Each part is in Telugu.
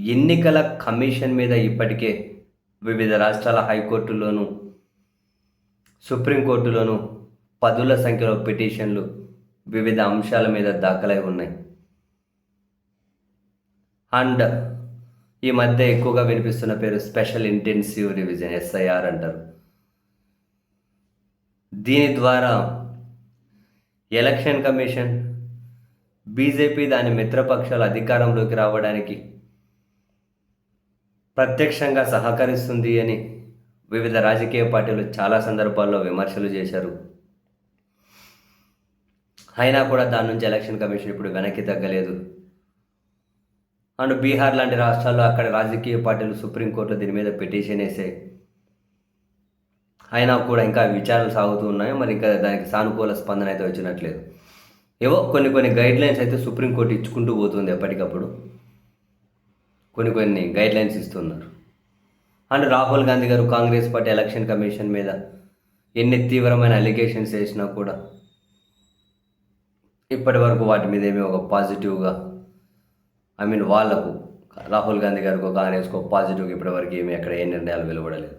ఎన్నికల కమిషన్ మీద ఇప్పటికే వివిధ రాష్ట్రాల హైకోర్టులోను సుప్రీంకోర్టులోను పదుల సంఖ్యలో పిటిషన్లు వివిధ అంశాల మీద దాఖలై ఉన్నాయి. అండ్ ఈ మధ్య ఎక్కువగా వినిపిస్తున్న పేరు స్పెషల్ ఇంటెన్సివ్ రివిజన్ ఎస్ఐఆర్ అంటారు. దీని ద్వారా ఎలక్షన్ కమిషన్ బీజేపీ దాని మిత్రపక్షాలు అధికారంలోకి రావడానికి ప్రత్యక్షంగా సహకరిస్తుంది అని వివిధ రాజకీయ పార్టీలు చాలా సందర్భాల్లో విమర్శలు చేశారు. అయినా కూడా దాని నుంచి ఎలక్షన్ కమిషన్ ఇప్పుడు వెనక్కి తగ్గలేదు. అండ్ బీహార్ లాంటి రాష్ట్రాల్లో అక్కడ రాజకీయ పార్టీలు సుప్రీంకోర్టులో దీని మీద పిటిషన్ వేసే అయినా కూడా ఇంకా విచారణలు సాగుతూ ఉన్నాయి. మరి ఇంకా దానికి సానుకూల స్పందన అయితే వచ్చినట్లేదు. ఏవో కొన్ని కొన్ని గైడ్లైన్స్ అయితే సుప్రీంకోర్టు ఇచ్చుకుంటూ పోతుంది ఎప్పటికప్పుడు. కొన్ని కొన్ని గైడ్లైన్స్ ఇస్తున్నారు. అండ్ రాహుల్ గాంధీ గారు కాంగ్రెస్ పార్టీ ఎలక్షన్ కమిషన్ మీద ఎన్ని తీవ్రమైన అలిగేషన్స్ వేసినా కూడా ఇప్పటి వరకు వాటి మీద ఏమీ ఒక పాజిటివ్గా ఐ మీన్ వాళ్ళకు రాహుల్ గాంధీ గారికి కాంగ్రెస్కు పాజిటివ్గా ఇప్పటివరకు ఏమీ ఎక్కడ ఏ నిర్ణయాలు వెలువడలేదు.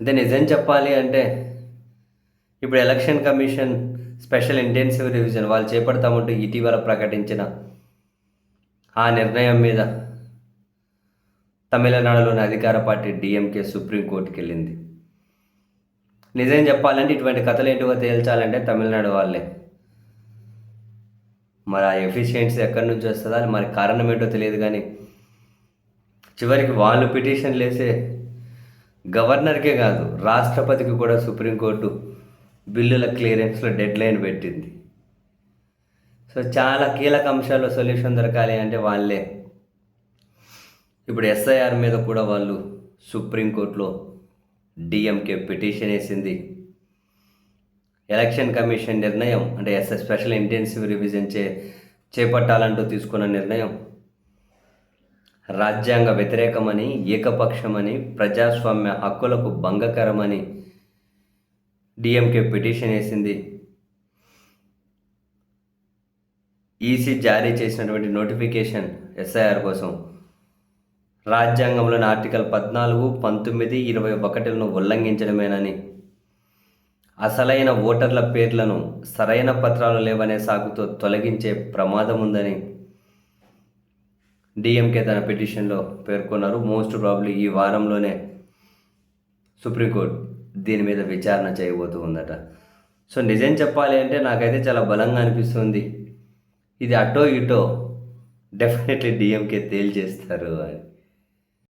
అంటే నిజం చెప్పాలి అంటే ఇప్పుడు election commission special intensive revision వాళ్ళు చేపడతామంటూ ఇటీవల ప్రకటించిన ఆ నిర్ణయం మీద తమిళనాడులోని అధికార పార్టీ డిఎంకే సుప్రీంకోర్టుకి వెళ్ళింది నిజం చెప్పాలంటే ఇటువంటి కథలు ఏంటివో తేల్చాలంటే తమిళనాడు వాళ్ళే. మరి ఆ ఎఫిషియన్సీ ఎక్కడి నుంచి వస్తుందా మరి కారణం ఏంటో తెలియదు కానీ చివరికి వాళ్ళు పిటిషన్లు వేసే గవర్నర్కే కాదు రాష్ట్రపతికి కూడా సుప్రీంకోర్టు బిల్లుల క్లియరెన్స్లో డెడ్ లైన్ పెట్టింది. సో చాలా కీలక అంశాల్లో సొల్యూషన్ దొరకాలి అంటే వాళ్ళే. ఇప్పుడు ఎస్ఐఆర్ మీద కూడా వాళ్ళు సుప్రీంకోర్టులో డిఎంకే పిటిషన్ వేసింది. ఎలక్షన్ కమిషన్ నిర్ణయం అంటే ఎస్ స్పెషల్ ఇంటెన్సివ్ రివిజన్ చే చేపట్టాలంటూ తీసుకున్న నిర్ణయం. రాజ్యాంగ వ్యతిరేకమని ఏకపక్షమని ప్రజాస్వామ్య హక్కులకు భంగకరమని డిఎంకే పిటిషన్ వేసింది. ఈసీ జారీ చేసినటువంటి నోటిఫికేషన్ ఎస్ఐఆర్ కోసం రాజ్యాంగంలోని ఆర్టికల్ పద్నాలుగు పంతొమ్మిది ఇరవై ఒకటిలను ఉల్లంఘించడమేనని. అసలైన ఓటర్ల పేర్లను సరైన పత్రాలు లేవనే సాగుతో తొలగించే ప్రమాదం ఉందని డిఎంకే తన పిటిషన్లో పేర్కొన్నారు. మోస్ట్ ప్రాబ్లీ ఈ వారంలోనే సుప్రీంకోర్టు దీని మీద విచారణ చేయబోతూ ఉందట సో నిజం చెప్పాలి అంటే నాకైతే చాలా బలంగా అనిపిస్తుంది. ఇది అటో ఇటో డెఫినెట్లీ డిఎంకే తేల్చేస్తారు అని.